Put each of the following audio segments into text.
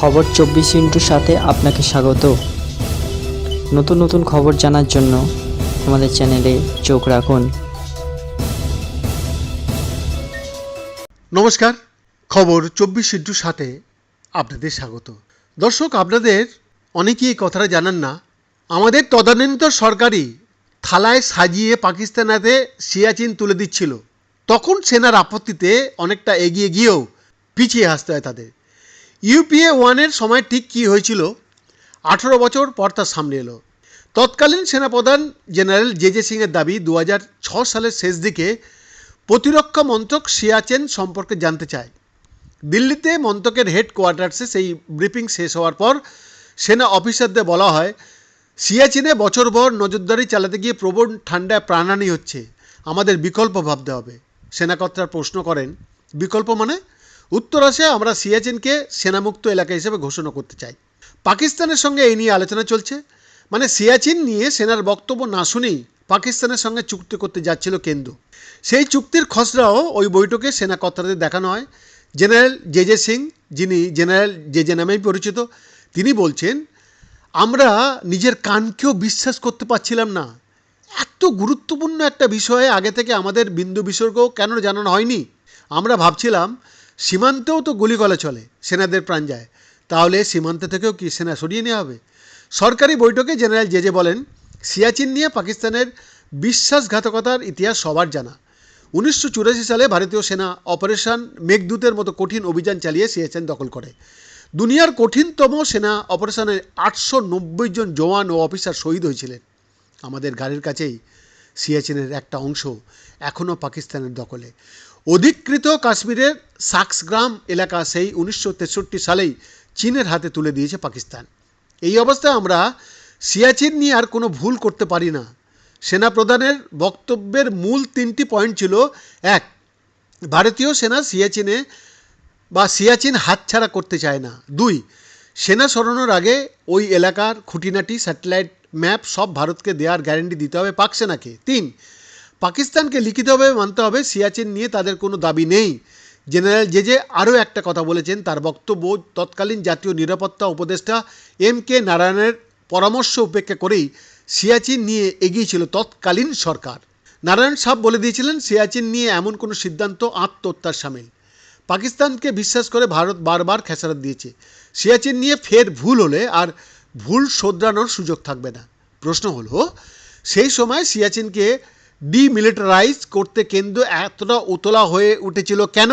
খবর চব্বিশ ইন্টুর সাথে আপনাকে স্বাগত। নতুন নতুন খবর জানার জন্য আমাদের চ্যানেলে চোখ রাখুন। নমস্কার, খবর চব্বিশ ইন্টুর সাথে আপনাদের স্বাগত। দর্শক, আপনাদের অনেকেই কথাটা জানান না, আমাদের তদানীন্তন সরকারই থালায় সাজিয়ে পাকিস্তানাতে সিয়াচিন তুলে দিচ্ছিল। তখন সেনার আপত্তিতে অনেকটা এগিয়ে গিয়েও পিছিয়ে আসতে হয় তাদের। ইউপিএ ওয়ানের সময় ঠিক কী হয়েছিল? আঠেরো বছর পর তার সামনে এলো। তৎকালীন সেনাপ্রধান জেনারেল জে জে সিংয়ের দাবি দু সালের শেষ দিকে প্রতিরক্ষা মন্ত্রক সিয়াচেন সম্পর্কে জানতে চায়। দিল্লিতে মন্ত্রকের হেড কোয়ার্টার্সে সেই ব্রিফিং শেষ হওয়ার পর সেনা অফিসারদের বলা হয় সিয়াচিনে বছরভর নজরদারি চালাতে গিয়ে প্রবণ ঠান্ডায় প্রাণহানি হচ্ছে। আমাদের বিকল্প ভাবতে হবে। সেনাকর্তারা প্রশ্ন করেন, বিকল্প মানে? উত্তর আসে আমরা সিয়াচিনকে সেনামুক্ত এলাকা হিসেবে ঘোষণা করতে চাই। পাকিস্তানের সঙ্গে এই নিয়ে আলোচনা চলছে। মানে সিয়াচিন নিয়ে সেনার বক্তব্য না শুনেই পাকিস্তানের সঙ্গে চুক্তি করতে যাচ্ছিল কেন্দ্র সেই চুক্তির খসড়াও ওই বৈঠকে সেনা কর্তাদের দেখানো হয়। জেনারেল জে জে সিং, যিনি জেনারেল জে জে নামেই পরিচিত, তিনি বলছেন, আমরা নিজের কানকেও বিশ্বাস করতে পারছিলাম না। এত গুরুত্বপূর্ণ একটা বিষয়ে আগে থেকে আমাদের বিন্দু বিসর্গ কেন জানানো হয়নি? আমরা ভাবছিলাম সীমান্তেও তো গুলিগলা চলে, সেনাদের প্রাণ যায়। তাহলে সীমান্ত থেকেও কি সেনা সরিয়ে নেওয়া হবে? সরকারি বৈঠকে জেনারেল জেজে বলেন, সিয়াচিন নিয়ে পাকিস্তানের বিশ্বাসঘাতকতার ইতিহাস সবার জানা। উনিশশো চুরাশি সালে ভারতীয় সেনা অপারেশন মেঘদূতের মতো কঠিন অভিযান চালিয়ে সিয়াচেন দখল করে। দুনিয়ার কঠিনতম সেনা অপারেশনে আটশো নব্বই জন জওয়ান ও অফিসার শহীদ হয়েছিলেন। আমাদের গাড়ির কাছেই সিয়াচিনের একটা অংশ এখনও পাকিস্তানের দখলে। অধিকৃত কাশ্মীরের সাক্সগ্রাম এলাকা সেই উনিশশো তেষট্টি সালেই চীনের হাতে তুলে দিয়েছে পাকিস্তান। এই অবস্থায় আমরা সিয়াচিন নিয়ে আর কোনো ভুল করতে পারি না। সেনাপ্রধানের বক্তব্যের মূল তিনটি পয়েন্ট ছিল, এক, ভারতীয় সেনা সিয়াচিনে বা সিয়াচিন হাতছাড়া করতে চায় না। দুই, সেনা সরানোর আগে ওই এলাকার খুঁটিনাটি স্যাটেলাইট ম্যাপ সব ভারতকে দেওয়ার গ্যারেন্টি দিতে হবে পাক সেনাকে তিন, পাকিস্তানকে লিখিতভাবে মানতে হবে সিয়াচিন নিয়ে তাদের কোনো দাবি নেই। জেনারেল জে জে আরও একটা কথা বলেছেন, তার বক্তব্য তৎকালীন জাতীয় নিরাপত্তা উপদেষ্টা এম কে নারায়ণের পরামর্শ উপেক্ষা করেই সিয়াচিন নিয়ে এগিয়েছিল তৎকালীন সরকার। নারায়ণ সাহ বলে দিয়েছিলেন, সিয়াচিন নিয়ে এমন কোনো সিদ্ধান্ত আত্মহত্যার সামিল। পাকিস্তানকে বিশ্বাস করে ভারত বারবার খেসারত দিয়েছে। সিয়াচিন নিয়ে ফের ভুল হলে আর ভুল শোধরানোর সুযোগ থাকবে না। প্রশ্ন হলো, সেই সময় সিয়াচিনকে ডিমিলিটারাইজ করতে কেন্দ্র এতটা উতলা হয়ে উঠেছিল কেন?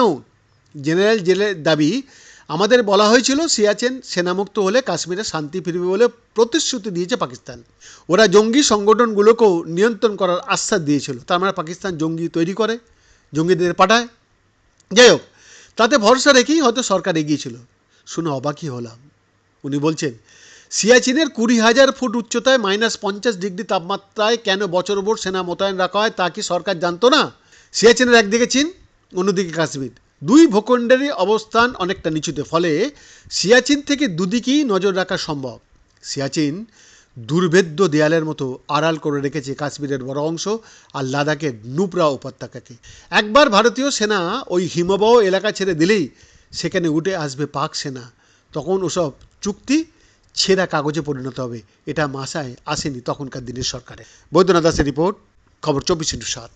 জেনারেল জেলের দাবি, আমাদের বলা হয়েছিল সিয়াচেন সেনামুক্ত হলে কাশ্মীরে শান্তি ফিরবে বলে প্রতিশ্রুতি দিয়েছে পাকিস্তান। ওরা জঙ্গি সংগঠনগুলোকেও নিয়ন্ত্রণ করার আশ্বাস দিয়েছিল। তার মানে পাকিস্তান জঙ্গি তৈরি করে, জঙ্গিদের পাঠায়। যাই হোক, তাতে ভরসা রেখেই হয়তো সরকার এগিয়েছিল শুনে অবাকই হলাম। উনি বলছেন সিয়াচিনের কুড়ি হাজার ফুট উচ্চতায় মাইনাস পঞ্চাশ ডিগ্রি তাপমাত্রায় কেন বছর ভোর সেনা মোতায়েন রাখা হয় তা কি সরকার জানতো না? সিয়াচিনের একদিকে চীন, অন্যদিকে কাশ্মীর। দুই ভূখণ্ডেরই অবস্থান অনেকটা নিচুতে, ফলে সিয়াচিন থেকে দুদিকেই নজর রাখা সম্ভব। সিয়াচিন দুর্ভেদ্য দেয়ালের মতো আড়াল করে রেখেছে কাশ্মীরের বড় অংশ আর লাদাখের নুবরা উপত্যকাকে। একবার ভারতীয় সেনা ওই হিমবাহ এলাকা ছেড়ে দিলেই সেখানে উঠে আসবে পাক সেনা। তখন ওসব চুক্তি ছেঁড়া কাগজে পরিণত হবে। এটা মাসায় আসেনি তখনকার দিনের সরকারে। বৈদ্যনাথ দাসের রিপোর্ট, খবর চব্বিশ ইন্টু সাত।